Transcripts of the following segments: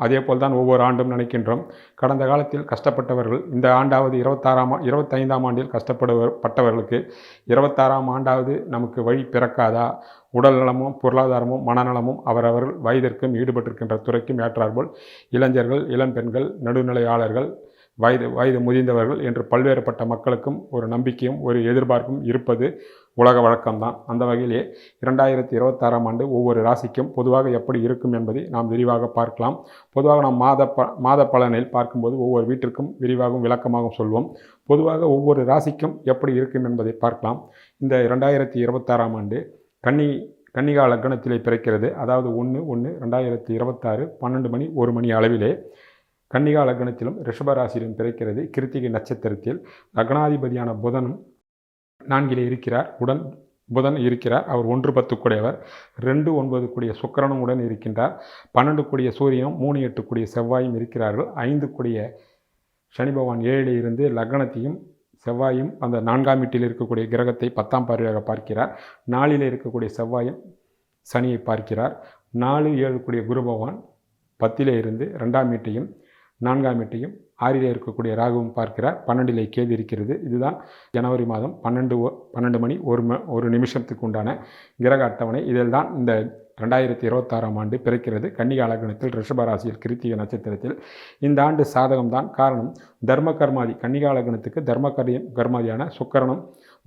அதே போல் தான் ஒவ்வொரு ஆண்டும் நினைக்கின்றோம். கடந்த காலத்தில் கஷ்டப்பட்டவர்கள் இந்த ஆண்டாவது இருபத்தாறாம் இருபத்தைந்தாம் ஆண்டில் கஷ்டப்படுவர் பட்டவர்களுக்கு இருபத்தாறாம் ஆண்டாவது நமக்கு வழி பிறக்காதா? உடல் நலமும் பொருளாதாரமும் மனநலமும் அவரவர்கள் வயதிற்கும் ஈடுபட்டிருக்கின்ற துறைக்கும் ஏற்றாற்போல் இளைஞர்கள் இளம்பெண்கள் நடுநிலையாளர்கள் வயது வயது முதிர்ந்தவர்கள் என்று பல்வேறுபட்ட மக்களுக்கும் ஒரு நம்பிக்கையும் ஒரு எதிர்பார்ப்பும் இருப்பது உலக வழக்கம்தான். அந்த வகையிலே இரண்டாயிரத்தி இருபத்தாறாம் ஆண்டு ஒவ்வொரு ராசிக்கும் பொதுவாக எப்படி இருக்கும் என்பதை நாம் விரிவாக பார்க்கலாம். பொதுவாக நாம் மாத ப மாத பலனில் பார்க்கும்போது ஒவ்வொரு வீட்டிற்கும் விரிவாகவும் விளக்கமாகவும் சொல்வோம். பொதுவாக ஒவ்வொரு ராசிக்கும் எப்படி இருக்கும் என்பதை பார்க்கலாம். இந்த இரண்டாயிரத்தி இருபத்தாறாம் ஆண்டு கன்னி கன்னிகா லக்னத்திலே பிறக்கிறது. அதாவது ஒன்று ஒன்று ரெண்டாயிரத்தி இருபத்தாறு பன்னெண்டு மணி ஒரு மணி அளவிலே கன்னிகா லக்னத்திலும் ரிஷபராசியிலும் பிறக்கிறது. கிருத்திகை நட்சத்திரத்தில் லக்னாதிபதியான புதனும் நான்கிலே இருக்கிறார் உடன் புதன் இருக்கிறார் அவர் ஒன்று பத்து கூடியவர் ரெண்டு ஒன்பது கூடிய சுக்கிரனும் உடன் இருக்கின்றார் பன்னெண்டு கூடிய சூரியனும் மூணு எட்டு கூடிய செவ்வாயும் இருக்கிறார்கள் ஐந்து கூடிய சனி பகவான் ஏழிலே இருந்து லக்னத்தையும் செவ்வாயும் அந்த நான்காம் வீட்டில் இருக்கக்கூடிய கிரகத்தை பத்தாம் பார்வையாக பார்க்கிறார் நாளிலே இருக்கக்கூடிய செவ்வாயும் சனியை பார்க்கிறார் நாலு ஏழு கூடிய குரு பகவான் பத்திலே இருந்து ரெண்டாம் வீட்டையும் நான்காம் வீட்டையும் ஆறிலே இருக்கக்கூடிய ராகுவும் பார்க்கிறார். பன்னெண்டிலே கேது இருக்கிறது. இதுதான் ஜனவரி மாதம் பன்னெண்டு பன்னெண்டு மணி ஒரு ம ஒரு நிமிஷத்துக்கு உண்டான கிரக அட்டவணை. இதில் தான் இந்த ரெண்டாயிரத்தி இருபத்தாறாம் ஆண்டு பிறக்கிறது. கன்னிகா லக்னத்தில் ரிஷபராசியில் கிருத்திக நட்சத்திரத்தில் இந்த ஆண்டு சாதகம்தான். காரணம் தர்ம கர்மாதி கன்னிகா லக்னத்துக்கு தர்ம கர்மாதியான சுக்கரனும்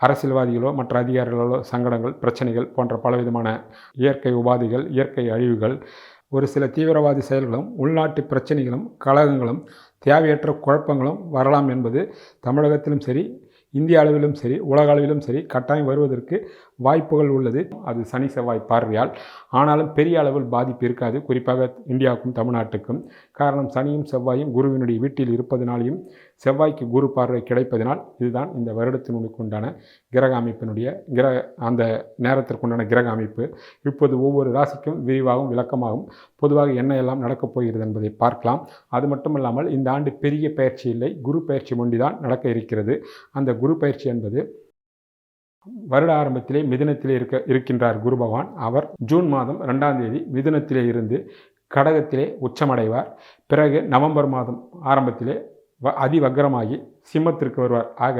அரசியல்வாதிகளோ மற்ற அதிகாரிகளோ சங்கடங்கள் பிரச்சனைகள் போன்ற பலவிதமான இயற்கை உபாதைகள் இயற்கை அழிவுகள் ஒரு சில தீவிரவாதி செயல்களும் உள்நாட்டு பிரச்சனைகளும் கழகங்களும் தேவையற்ற குழப்பங்களும் வரலாம் என்பது தமிழகத்திலும் சரி இந்திய அளவிலும் சரி உலக அளவிலும் சரி கட்டாயம் வருவதற்கு வாய்ப்புகள் உள்ளது. அது சனி செவ்வாய் பார்வையால். ஆனாலும் பெரிய அளவில் பாதிப்பு இருக்காது. குறிப்பாக இந்தியாவுக்கும் தமிழ்நாட்டுக்கும். காரணம் சனியும் செவ்வாயும் குருவினுடைய வீட்டில் இருப்பதனாலையும் செவ்வாய்க்கு குரு பார்வை கிடைப்பதனால் இதுதான் இந்த வருடத்தினுக்கு உண்டான கிரக அமைப்பினுடைய கிரக அந்த நேரத்திற்குண்டான கிரக அமைப்பு. இப்போது ஒவ்வொரு ராசிக்கும் விரிவாகவும் விளக்கமாகவும் பொதுவாக என்ன எல்லாம் நடக்கப் போகிறது என்பதை பார்க்கலாம். அது மட்டுமல்லாமல் இந்த ஆண்டு பெரிய பயிற்சி இல்லை. குரு பயிற்சி ஒன்றிதான் நடக்க இருக்கிறது. அந்த குரு பயிற்சி என்பது வருட ஆரம்பத்திலே மிதினத்திலே இருக்க இருக்கின்றார் குரு பகவான். அவர் ஜூன் மாதம் ரெண்டாம் தேதி மிதுனத்திலே இருந்து கடகத்திலே உச்சமடைவார். பிறகு நவம்பர் மாதம் ஆரம்பத்திலே வ அதிவக்ரமாகி சிம்மத்திற்கு வருவார். ஆக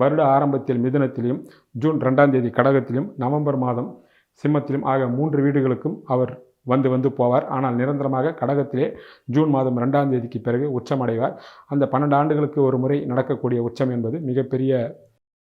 வருட ஆரம்பத்தில் மிதுனத்திலும் ஜூன் ரெண்டாம் தேதி கடகத்திலும் நவம்பர் மாதம் சிம்மத்திலும் ஆக மூன்று வீடுகளுக்கும் அவர் வந்து வந்து போவார். ஆனால் நிரந்தரமாக கடகத்திலே ஜூன் மாதம் ரெண்டாம் தேதிக்கு பிறகு உச்சமடைவார். அந்த பன்னெண்டு ஆண்டுகளுக்கு ஒரு முறை நடக்கக்கூடிய உச்சம் என்பது மிகப்பெரிய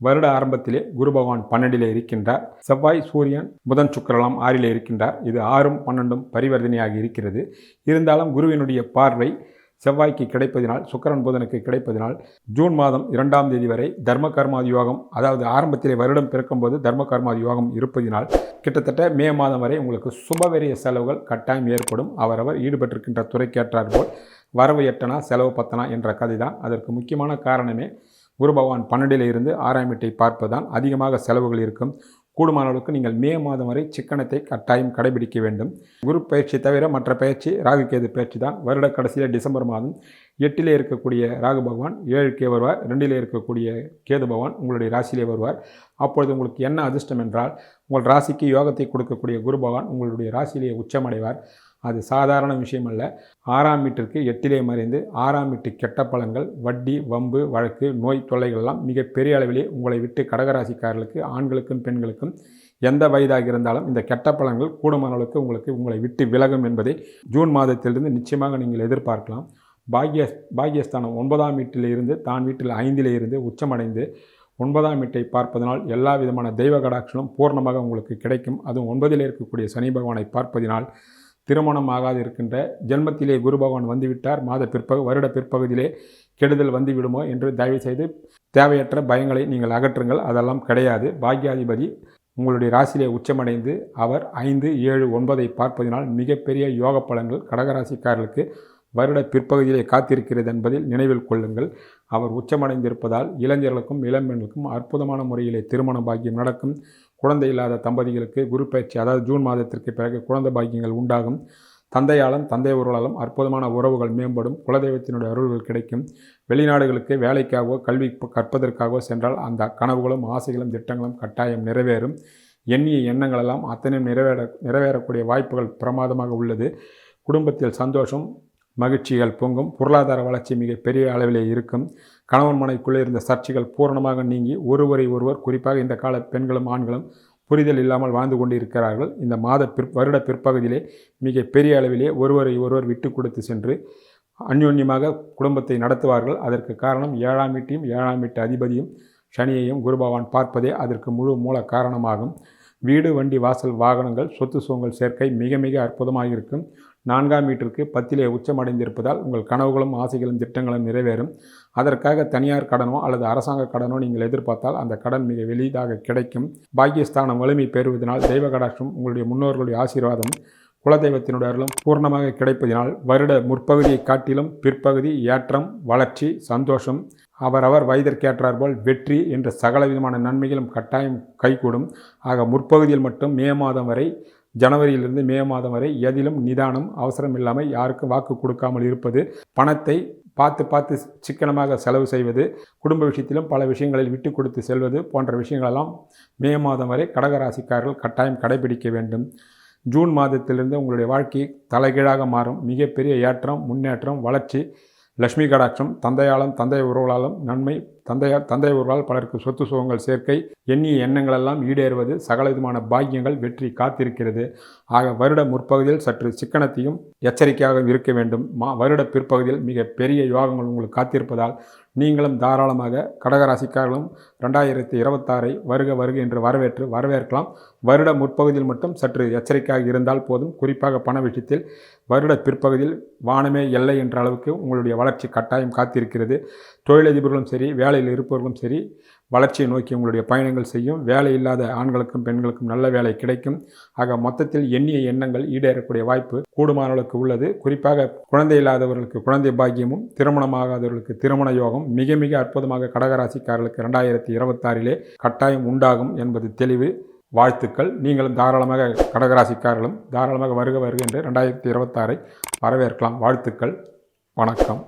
வருட ஆரம்பத்திலே குரு பகவான் பன்னெண்டிலே இருக்கின்றார். செவ்வாய் சூரியன் புதன் சுக்கரலாம் ஆறிலே இருக்கின்றார். இது ஆறும் பன்னெண்டும் பரிவர்த்தனையாக இருக்கிறது. இருந்தாலும் குருவினுடைய பார்வை செவ்வாய்க்கு கிடைப்பதினால் சுக்கரன் புதனுக்கு கிடைப்பதினால் ஜூன் மாதம் இரண்டாம் தேதி வரை தர்ம கர்மாதி யோகம் அதாவது ஆரம்பத்திலே வருடம் பிறக்கும்போது தர்ம கர்மாதி யோகம் இருப்பதினால் கிட்டத்தட்ட மே மாதம் வரை உங்களுக்கு சுபவெரிய செலவுகள் கட்டாயம் ஏற்படும். அவரவர் ஈடுபட்டிருக்கின்ற துறைக்கேற்றார் போல் வரவு எட்டனா செலவு பத்தனா என்ற கதை தான் அதற்கு முக்கியமான காரணமே குரு பகவான் பன்னெண்டில் இருந்து ஆறாம் வீட்டை பார்ப்பதால் அதிகமாக செலவுகள் இருக்கும். கூடுமான அளவுக்கு நீங்கள் மே மாதம் வரை சிக்கனத்தை கட்டாயம் கடைபிடிக்க வேண்டும். குரு பயிற்சி தவிர மற்ற பயிற்சி ராகு கேது பயிற்சி தான். வருட கடைசியில் டிசம்பர் மாதம் எட்டிலே இருக்கக்கூடிய ராகு பகவான் ஏழுக்கே வருவார். ரெண்டிலே இருக்கக்கூடிய கேது பகவான் உங்களுடைய ராசியிலே வருவார். அப்பொழுது உங்களுக்கு என்ன அதிர்ஷ்டம் என்றால் உங்கள் ராசிக்கு யோகத்தை கொடுக்கக்கூடிய குரு பகவான் உங்களுடைய ராசியிலேயே உச்சமடைவார். அது சாதாரண விஷயம் அல்ல ஆறாம் வீட்டிற்கு எட்டிலே மறைந்து ஆறாம் வீட்டு கெட்ட பலன்கள் வட்டி வம்பு வழக்கு நோய் தொல்லைகள் எல்லாம் மிக பெரிய அளவிலே உங்களை விட்டு கடகராசிக்காரர்களுக்கு ஆண்களுக்கும் பெண்களுக்கும் எந்த வயதாக இருந்தாலும் இந்த கெட்ட பலன்கள் கூடுமான அளவுக்கு உங்களுக்கு உங்களை விட்டு விலகும் என்பதை ஜூன் மாதத்திலிருந்து நிச்சயமாக நீங்கள் எதிர்பார்க்கலாம். பாக்ய பாக்யஸ்தானம் ஒன்பதாம் வீட்டில் இருந்து தான் வீட்டில் ஐந்திலே இருந்து உச்சமடைந்து ஒன்பதாம் வீட்டை பார்ப்பதனால் எல்லா விதமான தெய்வ கடாட்சமும் பூர்ணமாக உங்களுக்கு கிடைக்கும். அதுவும் ஒன்பதில் இருக்கக்கூடிய சனி பகவானை பார்ப்பதினால் திருமணம் ஆகாது இருக்கின்ற ஜென்மத்திலே குரு பகவான் வந்துவிட்டார். மாத பிற்பகு வருட பிற்பகுதியிலே கெடுதல் வந்துவிடுமோ என்று தயவு செய்து தேவையற்ற பயங்களை நீங்கள் அகற்றுங்கள். அதெல்லாம் கிடையாது. பாக்யாதிபதி உங்களுடைய ராசியிலே உச்சமடைந்து அவர் ஐந்து ஏழு ஒன்பதை பார்ப்பதினால் மிகப்பெரிய யோக பலன்கள் கடகராசிக்காரர்களுக்கு வருட பிற்பகுதியிலே காத்திருக்கிறது என்பதில் நினைவில் கொள்ளுங்கள். அவர் உச்சமடைந்திருப்பதால் இளைஞர்களுக்கும் இளம்பெண்களுக்கும் அற்புதமான முறையிலே திருமண பாக்கியம் நடக்கும். குழந்தை இல்லாத தம்பதிகளுக்கு குரு பயிற்சி அதாவது ஜூன் மாதத்திற்கு பிறகு குழந்தை பாக்கியங்கள் உண்டாகும். தந்தையாலும் தந்தை உருளாலும் அற்புதமான உறவுகள் மேம்படும். குலதெய்வத்தினுடைய அருள்கள் கிடைக்கும். வெளிநாடுகளுக்கு வேலைக்காகவோ கல்வி கற்பதற்காகவோ சென்றால் அந்த கனவுகளும் ஆசைகளும் திட்டங்களும் கட்டாயம் நிறைவேறும். எண்ணிய எண்ணங்களெல்லாம் அத்தனையும் நிறைவேற நிறைவேறக்கூடிய வாய்ப்புகள் பிரமாதமாக உள்ளது. குடும்பத்தில் சந்தோஷம் மகிழ்ச்சிகள் பொங்கும். பொருளாதார வளர்ச்சி மிக பெரிய அளவிலே இருக்கும். கணவன் மனைக்குள்ளே இருந்த சர்ச்சைகள் பூரணமாக நீங்கி ஒருவரை ஒருவர் குறிப்பாக இந்த கால பெண்களும் ஆண்களும் புரிதல் இல்லாமல் வாழ்ந்து கொண்டு இருக்கிறார்கள் இந்த மாத பிற் வருட பிற்பகுதியிலே மிக பெரிய அளவிலே ஒருவரை ஒருவர் விட்டு கொடுத்து சென்று அந்யோன்யமாக குடும்பத்தை நடத்துவார்கள். அதற்கு காரணம் ஏழாம் வீட்டையும் ஏழாம் வீட்டு அதிபதியும் சனியையும் குருபவான் பார்ப்பதே அதற்கு முழு மூல காரணமாகும். வீடு வண்டி வாசல் வாகனங்கள் சொத்து சுகங்கள் சேர்க்கை மிக மிக அற்புதமாக இருக்கும் நான்காம் வீட்டிற்கு பத்திலே உச்சமடைந்திருப்பதால் உங்கள் கனவுகளும் ஆசைகளும் திட்டங்களும் நிறைவேறும். அதற்காக தனியார் கடனோ அல்லது அரசாங்க கடனோ நீங்கள் எதிர்பார்த்தால் அந்த கடன் மிக எளிதாக கிடைக்கும். பாக்கியஸ்தானம் வலிமை பெறுவதனால் தெய்வ கடாட்சம் உங்களுடைய முன்னோர்களுடைய ஆசீர்வாதம் குலதெய்வத்தினுடைய அருளும் பூர்ணமாக கிடைப்பதினால் வருட முற்பகுதியை காட்டிலும் பிற்பகுதி ஏற்றம் வளர்ச்சி சந்தோஷம். அவரவர் வயதிற்கேற்றார் போல் வெற்றி என்ற சகல விதமான நன்மைகளும் கட்டாயம் கைகூடும். ஆக முற்பகுதியில் மட்டும் மே மாதம் வரை ஜனவரியிலிருந்து மே மாதம் வரை எதிலும் நிதானம் அவசரம் இல்லாமல் யாருக்கும் வாக்கு கொடுக்காமல் இருப்பது பணத்தை பார்த்து பார்த்து சிக்கனமாக செலவு செய்வது குடும்ப விஷயத்திலும் பல விஷயங்களில் விட்டு கொடுத்து செல்வது போன்ற விஷயங்களெல்லாம் மே மாதம் வரை கடகராசிக்காரர்கள் கட்டாயம் கடைபிடிக்க வேண்டும். ஜூன் மாதத்திலிருந்து உங்களுடைய வாழ்க்கை தலைகீழாக மாறும். மிகப்பெரிய ஏற்றம் முன்னேற்றம் வளர்ச்சி லக்ஷ்மி கடாட்சம் தந்தையாலும் தந்தை உறவுகளாலும் நன்மை தந்தையார் தந்தை உறவால் பலருக்கு சொத்து சுகங்கள் சேர்க்கை எண்ணிய எண்ணங்களெல்லாம் ஈடேறுவது சகலவிதமான பாக்கியங்கள் வெற்றி காத்திருக்கிறது. ஆக வருட முற்பகுதியில் சற்று சிக்கனத்தையும் எச்சரிக்கையாக இருக்க வேண்டும். மா வருட பிற்பகுதியில் மிக பெரிய யோகங்கள் உங்களுக்கு காத்திருப்பதால் நீங்களும் தாராளமாக கடகராசிக்காரர்களும் ரெண்டாயிரத்தி இருபத்தாறை வருக வருக என்று வரவேற்று வரவேற்கலாம். வருட முற்பகுதியில் மட்டும் சற்று எச்சரிக்கையாக இருந்தால் போதும். குறிப்பாக பண விஷயத்தில் வருட பிற்பகுதியில் வானமே எல்லை என்ற அளவுக்கு உங்களுடைய வளர்ச்சி கட்டாயம் காத்திருக்கிறது. தொழிலதிபர்களும் சரி வேலையில் இருப்பவர்களும் சரி வளர்ச்சியை நோக்கி உங்களுடைய பயணங்கள் செய்யும். வேலை இல்லாத ஆண்களுக்கும் பெண்களுக்கும் நல்ல வேலை கிடைக்கும். ஆக மொத்தத்தில் எண்ணிய எண்ணங்கள் ஈடேறக்கூடிய வாய்ப்பு கூடுமான அளவுக்கு உள்ளது. குறிப்பாக குழந்தை இல்லாதவர்களுக்கு குழந்தை பாக்கியமும் திருமணமாகாதவர்களுக்கு திருமண யோகம் மிக மிக அற்புதமாக கடகராசிக்காரர்களுக்கு ரெண்டாயிரத்தி இருபத்தாறிலே கட்டாயம் உண்டாகும் என்பது தெளிவு. வாழ்த்துக்கள். நீங்களும் தாராளமாக கடகராசிக்காரர்களும் தாராளமாக வருக வருக என்று ரெண்டாயிரத்தி இருபத்தாறை வரவேற்கலாம். வாழ்த்துக்கள். வணக்கம்.